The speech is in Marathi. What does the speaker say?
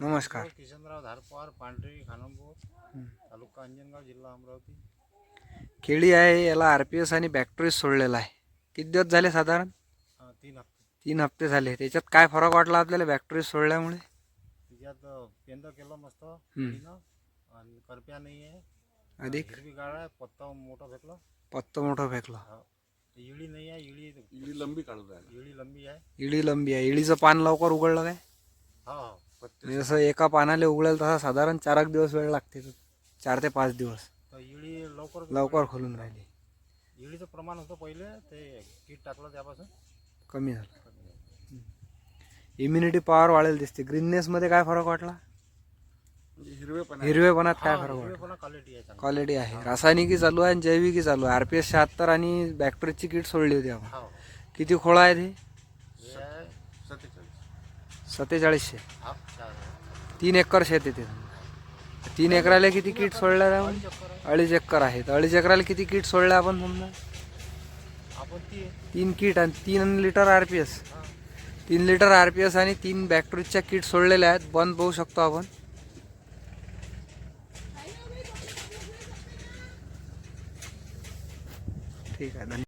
नमस्कार. किशनराव धारपार पांढरी खानापूर तालुका अंजनगाव जिल्हा अमरावती. केळी आहे याला आर पी एस आणि बॅक्टेरिया सोडलेला आहे. किती दिवस झाले साधारण? अं, तीन हप्ते तीन हप्ते झाले. त्याच्यात काय फरक वाटला आपल्याला बॅक्टेरिया सोडल्यामुळे? त्याच्यात पेंद केलं मस्त. आणि करप्या नाही आहे. अधिक? हिरवी गाळ आहे पत्ता मोठा भेटला पत्त मोठं फेकलं. इळी नाही आहे इळी इळी लंबी काढून राहिला. इळी लंबी आहे. इळी लंबी आहे. इळीचं पान लवकर उघडलं काय? हा हा. म्हणजे जसं एका पानाला उघडेल तसा साधारण चार एक दिवस वेळ लागते. चार ते पाच दिवस. तर इळी लवकर लवकर खोलून राहिली. इळीचं प्रमाण होतं पहिले ते कीट टाकलं त्यापासून. कमी झालं. इम्युनिटी पॉवर वाढेल दिसते. ग्रीननेसमध्ये काय फरक वाटला? म्हणजे हिरवेपणा. हिरवेपणात काय फरक वाटला? क्वालिटी आहे चांगली. क्वालिटी आहे. रासायनिकी चालू आहे आणि जैविकी चालू आहे. आर पी एस शहात्तर आणि बॅक्टेरियाची किट सोडली होती आपण. हा. किती खोळा आहे ते हे आहे सत्तेचाळीसशे. हा तीन एकर शेत येते तीन एकराला किती किट सोडल्या आपण? अडीच एकर आहे. तर अडीच एकराला किती किट सोडल्या आपण समजा तीन किट आणि तीन लिटर आर पी एस. तीन लिटर आर पी एस आणि तीन बॅक्टेरियाच्या किट सोडलेल्या आहेत. बंद पाहू शकतो आपण. ठीक आहे धन्यवाद.